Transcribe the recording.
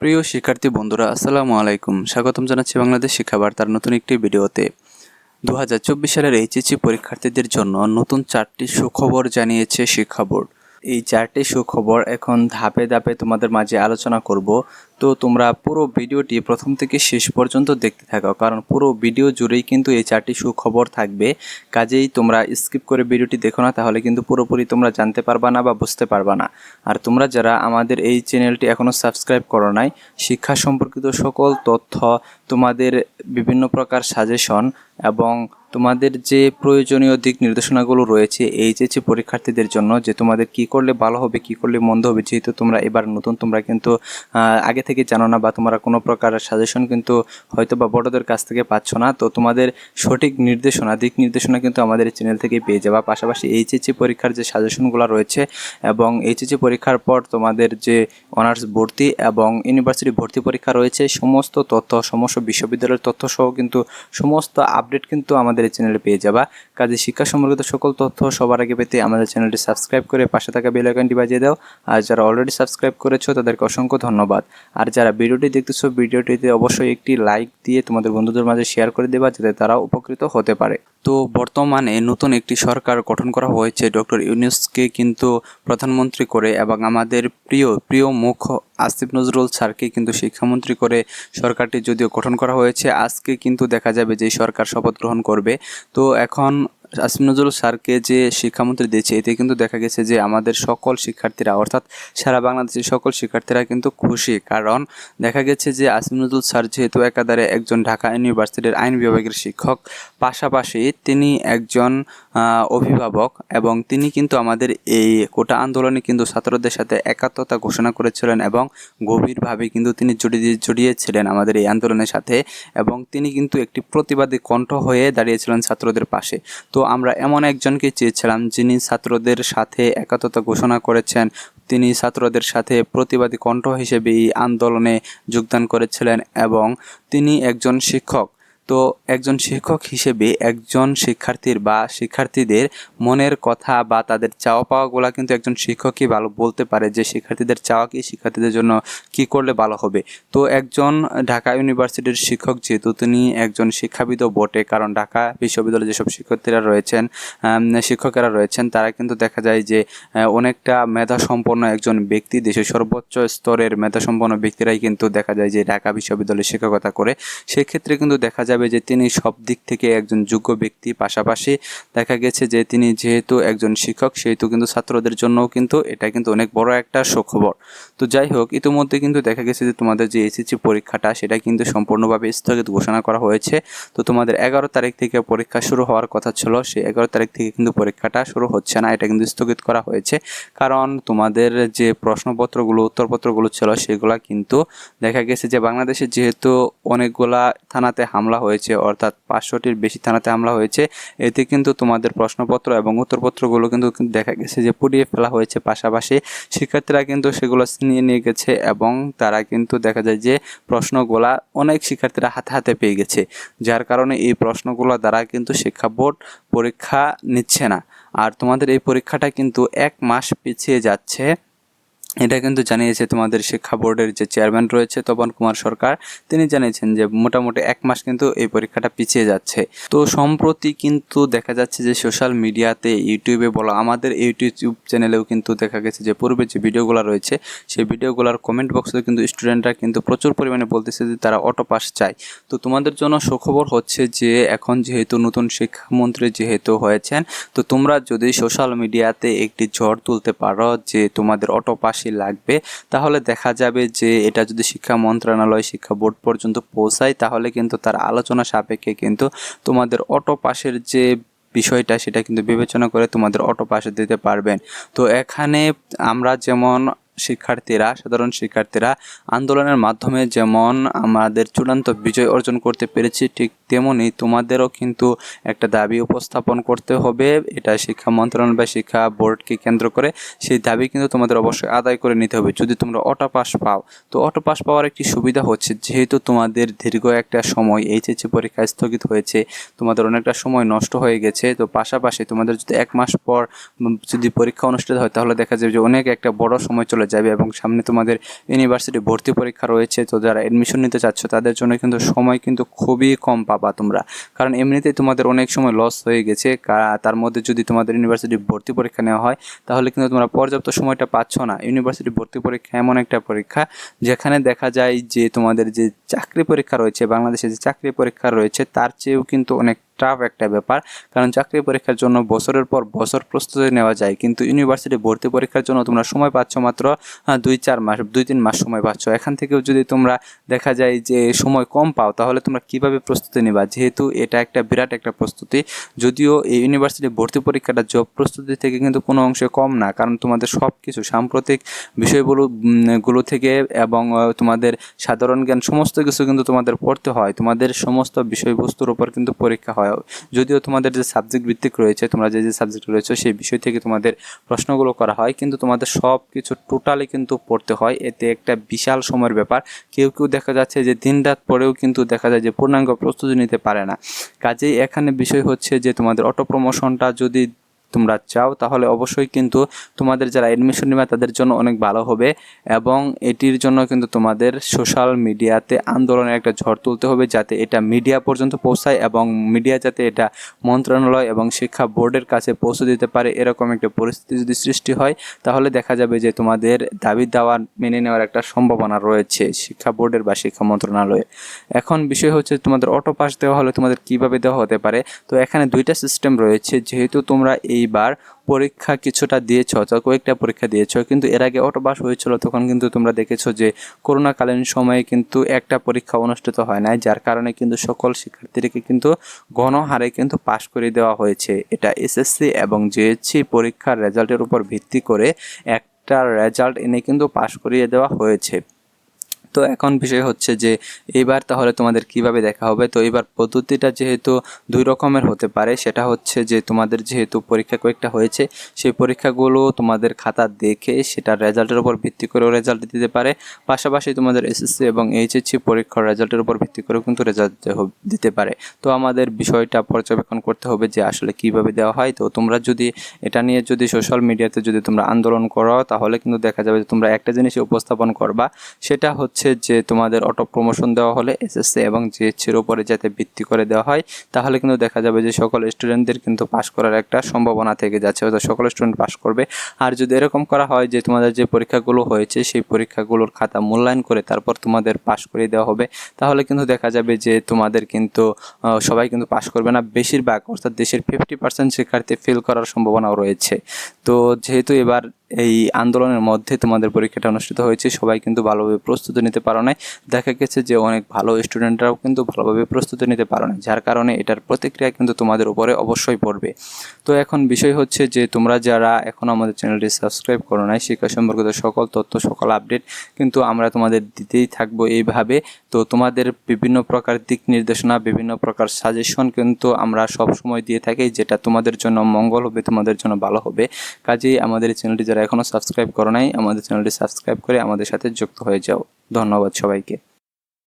প্রিয় শিক্ষার্থী বন্ধুরা, আসসালামু আলাইকুম। স্বাগতম জানাচ্ছি বাংলাদেশ শিক্ষাবার্তার নতুন একটি ভিডিওতে। দু হাজার চব্বিশ সালের এইচএসসি পরীক্ষার্থীদের জন্য নতুন চারটি সুখবর জানিয়েছে শিক্ষা বোর্ড। এই চারটি সুখবর এখন ধাপে ধাপে তোমাদের মাঝে আলোচনা করব। তো তোমরা পুরো ভিডিওটি প্রথম থেকে শেষ পর্যন্ত দেখতে থাকো, কারণ পুরো ভিডিও জুড়েই কিন্তু এই চারটি সুখবর থাকবে। কাজেই তোমরা স্কিপ করে ভিডিওটি দেখো না, তাহলে কিন্তু পুরোপুরি তোমরা জানতে পারবা না বা বুঝতে পারবা না। আর তোমরা যারা আমাদের এই চ্যানেলটি এখনও সাবস্ক্রাইব করো নাই, শিক্ষা সম্পর্কিত সকল তথ্য তোমাদের বিভিন্ন প্রকার সাজেশন এবং তোমাদের যে প্রয়োজনীয় দিক নির্দেশনাগুলো রয়েছে এইচএসসি পরীক্ষার্থীদের জন্য যে তোমাদের কি করলে ভালো হবে, কি করলে মন্দ হবে, যেহেতু তোমরা এবার নতুন, তোমরা কিন্তু আগে থেকে জানো না বা তোমরা কোনো প্রকার সাজেশন কিন্তু হয়তো বা বড়দের কাছ থেকে পাচ্ছ না। তো তোমাদের সঠিক নির্দেশনা, দিক নির্দেশনা কিন্তু আমাদের চ্যানেল থেকে পেয়ে যাবা। পাশাপাশি এইচএসসি পরীক্ষার যে সাজেশনগুলো রয়েছে এবং এইচএসসি পরীক্ষার পর তোমাদের যে অনার্স ভর্তি এবং ইউনিভার্সিটি ভর্তি পরীক্ষা রয়েছে, সমস্ত তথ্য, সমস্ত বিশ্ববিদ্যালয়ের তথ্য সহ কিন্তু সমস্ত আপডেট কিন্তু আমাদের এই চ্যানেলে পেয়ে যাবা। কাজে শিক্ষা সম্পর্কিত সকল তথ্য সবার আগে পেতে আমাদের চ্যানেলটি সাবস্ক্রাইব করে পাশে থাকা বেল আইকনটি বাজিয়ে দাও। আর যারা অলরেডি সাবস্ক্রাইব করেছ, তাদেরকে অসংখ্য ধন্যবাদ। আর যারা ভিডিওটি দেখতেছো, ভিডিওটিতে অবশ্যই একটি লাইক দিয়ে তোমাদের বন্ধুদের মাঝে শেয়ার করে দেবা, যাতে তারা উপকৃত হতে পারে। তো বর্তমানে নতুন একটি সরকার গঠন করা হয়েছে, ডক্টর ইউনুসকে কিন্তু প্রধানমন্ত্রী করে এবং আমাদের প্রিয় প্রিয় মুখ আসিফ নজরুল স্যারকে কিন্তু শিক্ষামন্ত্রী করে সরকারটি যদিও গঠন করা হয়েছে, আজকে কিন্তু দেখা যাবে যে সরকার শপথ গ্রহণ করবে। তো এখন আসিফ নজরুল স্যারকে যে শিক্ষামন্ত্রী দিয়েছে, এতে কিন্তু দেখা গেছে যে আমাদের সকল শিক্ষার্থীরা, অর্থাৎ সারা বাংলাদেশের সকল শিক্ষার্থীরা কিন্তু খুশি। কারণ দেখা গেছে যে আসিফ নজরুল স্যার যেহেতু একাধারে একজন ঢাকা ইউনিভার্সিটির আইন বিভাগের শিক্ষক, পাশাপাশি তিনি একজন অভিভাবক এবং তিনি কিন্তু আমাদের এই কোটা আন্দোলনে কিন্তু ছাত্রদের সাথে একাত্মতা ঘোষণা করেছিলেন এবং গভীরভাবে কিন্তু তিনি জড়িয়ে জড়িয়েছিলেন আমাদের এই আন্দোলনের সাথে এবং তিনি কিন্তু একটি প্রতিবাদী কণ্ঠ হয়ে দাঁড়িয়েছিলেন ছাত্রদের পাশে। তো আমরা এমন একজনকে চেয়েছিলাম যিনি ছাত্রদের সাথে একাত্মতা ঘোষণা করেছেন। তিনি ছাত্রদের সাথে প্রতিবাদী কণ্ঠ হিসেবে এই আন্দোলনে যোগদান করেছিলেন এবং তিনি একজন শিক্ষক। তো একজন শিক্ষক হিসেবে একজন শিক্ষার্থীর বা শিক্ষার্থীদের মনের কথা বা তাদের চাওয়া পাওয়াগুলো কিন্তু একজন শিক্ষকই ভালো বলতে পারে যে শিক্ষার্থীদের চাওয়া কি, শিক্ষার্থীদের জন্য কি করলে ভালো হবে। তো একজন ঢাকা ইউনিভার্সিটির শিক্ষক যেহেতু তিনি একজন শিক্ষাবিদও বটে, কারণ ঢাকা বিশ্ববিদ্যালয়ে যেসব শিক্ষার্থীরা রয়েছেন শিক্ষকেরা রয়েছেন, তারা কিন্তু দেখা যায় যে অনেকটা মেধা সম্পন্ন একজন ব্যক্তি, দেশের সর্বোচ্চ স্তরের মেধা সম্পন্ন ব্যক্তিরাই কিন্তু দেখা যায় যে ঢাকা বিশ্ববিদ্যালয়ে শিক্ষকতা করে। সেক্ষেত্রে কিন্তু দেখা যাবে যে তিনি সব দিক থেকে একজন যোগ্য ব্যক্তি, পাশাপাশি দেখা গেছে যে তিনি যেহেতু একজন শিক্ষক, সেহেতু কিন্তু ছাত্রদের জন্যও কিন্তু এটা কিন্তু অনেক বড় একটা সুখবর। তো যাই হোক, ইতিমধ্যে কিন্তু দেখা গেছে যে তোমাদের যে এসএসসি পরীক্ষাটা, সেটা কিন্তু সম্পূর্ণভাবে স্থগিত ঘোষণা করা হয়েছে। তো তোমাদের এগারো তারিখ থেকে পরীক্ষা শুরু হওয়ার কথা ছিল, সেই এগারো তারিখ থেকে কিন্তু পরীক্ষাটা শুরু হচ্ছে না, এটা কিন্তু স্থগিত করা হয়েছে। কারণ তোমাদের যে প্রশ্নপত্রগুলো, উত্তরপত্রগুলো ছিল, সেগুলো কিন্তু দেখা গেছে যে বাংলাদেশে যেহেতু অনেকগুলা থানাতে হামলা হয়েছে, অর্থাৎ পাঁচশোটির বেশি থানাতে হামলা হয়েছে। এতে কিন্তু তোমাদের প্রশ্নপত্র এবং উত্তরপত্রগুলো কিন্তু দেখা গেছে যে পুড়িয়ে ফেলা হয়েছে পাশাপাশি। শিক্ষার্থীরা কিন্তু সেগুলো ছিনিয়ে নিয়ে গেছে এবং তারা কিন্তু দেখা যায় যে প্রশ্নগুলা অনেক শিক্ষার্থীরা হাতে হাতে পেয়ে গেছে, যার কারণে এই প্রশ্নগুলো দ্বারা কিন্তু শিক্ষা বোর্ড পরীক্ষা নিচ্ছে না। আর তোমাদের এই পরীক্ষাটা কিন্তু এক মাস পিছিয়ে যাচ্ছে। এটা কিন্তু জানিয়েছে তোমাদের শিক্ষা বোর্ডের যে চেয়ারম্যান রয়েছে তপন কুমার সরকার। তিনি জানিয়েছেন যে মোটামুটি এক মাস কিন্তু এই পরীক্ষাটা পিছিয়ে যাচ্ছে। তো সম্প্রতি কিন্তু দেখা যাচ্ছে যে সোশ্যাল মিডিয়াতে, ইউটিউবে বলো, আমাদের ইউটিউব চ্যানেলেও কিন্তু দেখা গেছে যে পূর্বে যে ভিডিওগুলো রয়েছে, সেই ভিডিওগুলোর কমেন্ট বক্সে কিন্তু স্টুডেন্টরা কিন্তু প্রচুর পরিমাণে বলতেছে যে তারা অটো পাস চায়। তো তোমাদের জন্য সুখবর হচ্ছে যে এখন যেহেতু নতুন শিক্ষামন্ত্রী যেহেতু হয়েছেন, তো তোমরা যদি সোশ্যাল মিডিয়াতে একটি ঝড় তুলতে পারো যে তোমাদের অটো পাসই লাগবে। তাহলে দেখা যাবে যে এটা যদি শিক্ষা মন্ত্রণালয়, শিক্ষা বোর্ড পর্যন্ত পৌঁছায়, তাহলে কিন্তু তার আলোচনা সাপেক্ষে কিন্তু তোমাদের অটো পাশের যে বিষয়টা, সেটা কিন্তু বিবেচনা করে তোমাদের অটো পাশে দিতে পারবেন। তো এখানে আমরা যেমন শিক্ষার্থীরা, সাধারণ শিক্ষার্থীরা আন্দোলনের মাধ্যমে যেমন আমাদের চূড়ান্ত বিজয় অর্জন করতে পেরেছি, ঠিক তেমনি তোমাদেরও কিন্তু একটা দাবি উপস্থাপন করতে হবে। এটা শিক্ষা মন্ত্রণালয় বা শিক্ষা বোর্ডকে কেন্দ্র করে সেই দাবি কিন্তু তোমাদের অবশ্যই আদায় করে নিতে হবে। যদি তোমরা অটো পাস পাও, তো অটো পাস পাওয়ার একটি সুবিধা হচ্ছে, যেহেতু তোমাদের দীর্ঘ একটা সময় এইচএসসি পরীক্ষা স্থগিত হয়েছে, তোমাদের অনেকটা সময় নষ্ট হয়ে গেছে, তো পাশাপাশি তোমাদের যদি এক মাস পর যদি পরীক্ষা অনুষ্ঠিত হয়, তাহলে দেখা যাবে যে অনেক একটা বড় সময় চলে যাবে এবং সামনে তোমাদের ইউনিভার্সিটি ভর্তি পরীক্ষা রয়েছে, তো যারা অ্যাডমিশন নিতে চাচ্ছ তাদের জন্য কিন্তু সময় কিন্তু খুবই কম পাবা তোমরা। কারণ এমনিতেই তোমাদের অনেক সময় লস হয়ে গেছে তার মধ্যে যদি তোমাদের ইউনিভার্সিটি ভর্তি পরীক্ষা নেওয়া হয়, তাহলে কিন্তু তোমরা পর্যাপ্ত সময়টা পাচ্ছ না। ইউনিভার্সিটি ভর্তি পরীক্ষা এমন একটা পরীক্ষা, যেখানে দেখা যায় যে তোমাদের যে চাকরি পরীক্ষা রয়েছে, বাংলাদেশে যে চাকরি পরীক্ষা রয়েছে, তার চেয়েও কিন্তু অনেক টাফ একটা ব্যাপার। কারণ চাকরি পরীক্ষার জন্য বছরের পর বছর প্রস্তুতি নেওয়া যায়। কিন্তু ইউনিভার্সিটি ভর্তি পরীক্ষার জন্য তোমরা সময় পাচ্ছ মাত্র দুই চার মাস, দুই তিন মাস সময় পাচ্ছ। এখান থেকেও যদি তোমরা দেখা যায় যে সময় কম পাও, তাহলে তোমরা কীভাবে প্রস্তুতি নেবা? যেহেতু এটা একটা বিরাট একটা প্রস্তুতি। যদিও এই ইউনিভার্সিটি ভর্তি পরীক্ষাটা জব প্রস্তুতি থেকে কিন্তু কোনো অংশে কম না। কারণ তোমাদের সব কিছু সাম্প্রতিক বিষয়গুলো গুলো থেকে এবং তোমাদের সাধারণ জ্ঞান, সমস্ত কিছু কিন্তু তোমাদের পড়তে হয়। তোমাদের সমস্ত বিষয়বস্তুর উপর কিন্তু পরীক্ষা হয়। যদিও তোমাদের যে সাবজেক্ট ভিত্তিক রয়েছে, তোমরা যে যে সাবজেক্ট রয়েছে, সেই বিষয় থেকে তোমাদের প্রশ্নগুলো করা হয়, কিন্তু তোমাদের সব কিছু টোটালি কিন্তু পড়তে হয়। এতে একটা বিশাল সময়ের ব্যাপার। কেউ কেউ দেখা যাচ্ছে যে দিন রাত পরেও কিন্তু দেখা যায় যে পূর্ণাঙ্গ প্রস্তুতি নিতে পারে না। কাজেই এখানে বিষয় হচ্ছে যে তোমাদের অটো প্রমোশনটা যদি তোমরা চাও, তাহলে অবশ্যই কিন্তু তোমাদের যারা এডমিশন নেবে, তাদের জন্য অনেক ভালো হবে এবং এটির জন্য কিন্তু তোমাদের সোশ্যাল মিডিয়াতে আন্দোলনের একটা ঝড় তুলতে হবে যাতে এটা মিডিয়া পর্যন্ত পৌঁছায় এবং মিডিয়া যাতে এটা মন্ত্রণালয় এবং শিক্ষা বোর্ডের কাছে পৌঁছে দিতে পারে, এরকম একটা পরিস্থিতি যদি সৃষ্টি হয়, তাহলে দেখা যাবে যে তোমাদের দাবি দাওয়া মেনে নেওয়ার একটা সম্ভাবনা রয়েছে শিক্ষা বোর্ডের বা শিক্ষা মন্ত্রণালয়ে এখন বিষয় হচ্ছে তোমাদের অটো পাস দেওয়া হলে তোমাদের কীভাবে দেওয়া হতে পারে? তো এখানে দুইটা সিস্টেম রয়েছে, যেহেতু তোমরা এইবার পরীক্ষা কিছুটা দিয়েছ, তো কয়েকটা পরীক্ষা দিয়েছ, কিন্তু এর আগে অটো পাস হয়েছিল, তখন কিন্তু তোমরা দেখেছ যে করোনাকালীন সময়ে কিন্তু একটা পরীক্ষা অনুষ্ঠিত হয় নাই, যার কারণে কিন্তু সকল শিক্ষার্থীদেরকে কিন্তু গণহারে কিন্তু পাশ করে দেওয়া হয়েছে। এটা এসএসসি এবং জেএসসি পরীক্ষার রেজাল্টের উপর ভিত্তি করে একটা রেজাল্ট এনে কিন্তু পাশ করিয়ে দেওয়া হয়েছে। তো এখন বিষয় হচ্ছে যে এবার তাহলে তোমাদের কীভাবে দেখা হবে? তো এবার পদ্ধতিটা যেহেতু দুই রকমের হতে পারে, সেটা হচ্ছে যে তোমাদের যেহেতু পরীক্ষা কয়েকটা হয়েছে, সেই পরীক্ষাগুলো তোমাদের খাতা দেখে সেটা রেজাল্টের উপর ভিত্তি করেও রেজাল্ট দিতে পারে। পাশাপাশি তোমাদের এসএসসি এবং এইচএসসি পরীক্ষার রেজাল্টের উপর ভিত্তি করেও কিন্তু রেজাল্ট দিতে পারে। তো আমাদের বিষয়টা পর্যবেক্ষণ করতে হবে যে আসলে কীভাবে দেওয়া হয়। তো তোমরা যদি এটা নিয়ে যদি সোশ্যাল মিডিয়াতে যদি তোমরা আন্দোলন করো, তাহলে কিন্তু দেখা যাবে যে তোমরা একটা জিনিস উপস্থাপন করবা, সেটা হচ্ছে যে তোমাদের অটো প্রমোশন দেওয়া হলে এসএসসি এবং জিএসসির উপরে যাতে ভিত্তি করে দেওয়া হয়, তাহলে কিন্তু দেখা যাবে যে সকল স্টুডেন্টদের কিন্তু পাশ করার একটা সম্ভাবনা থেকে যাচ্ছে। অর্থাৎ সকল স্টুডেন্ট পাশ করবে। আর যদি এরকম করা হয় যে তোমাদের যে পরীক্ষাগুলো হয়েছে, সেই পরীক্ষাগুলোর খাতা মূল্যায়ন করে তারপর তোমাদের পাশ করে দেওয়া হবে, তাহলে কিন্তু দেখা যাবে যে তোমাদের কিন্তু সবাই কিন্তু পাশ করবে না। বেশিরভাগ, অর্থাৎ দেশের ফিফটি পার্সেন্ট শিক্ষার্থী ফেল করার সম্ভাবনাও রয়েছে। তো যেহেতু এবার এই আন্দোলনের মধ্যে তোমাদের পরীক্ষাটা অনুষ্ঠিত হয়েছে। সবাই কিন্তু ভালোভাবে প্রস্তুতি নিতে পারো নাই। দেখা গেছে যে অনেক ভালো স্টুডেন্টরাও কিন্তু ভালোভাবে প্রস্তুতি নিতে পারো না যার কারণে এটার প্রতিক্রিয়া কিন্তু তোমাদের উপরে অবশ্যই পড়বে। তো এখন বিষয় হচ্ছে যে তোমরা যারা এখন আমাদের চ্যানেলটি সাবস্ক্রাইব করো নাই শিক্ষা সম্পর্কিত সকল তথ্য, সকল আপডেট কিন্তু আমরা তোমাদের দিতেই থাকব এইভাবে। তো তোমাদের বিভিন্ন প্রকার দিক নির্দেশনা, বিভিন্ন প্রকার সাজেশন কিন্তু আমরা সব সময় দিয়ে থাকি, যেটা তোমাদের জন্য মঙ্গল হবে, তোমাদের জন্য ভালো হবে। কাজেই আমাদের চ্যানেলটি চ্যানেলটি যারা এখনও সাবস্ক্রাইব করো নাই, আমাদের চ্যানেলটি সাবস্ক্রাইব করে আমাদের সাথে যুক্ত হয়ে যাও। ধন্যবাদ সবাইকে।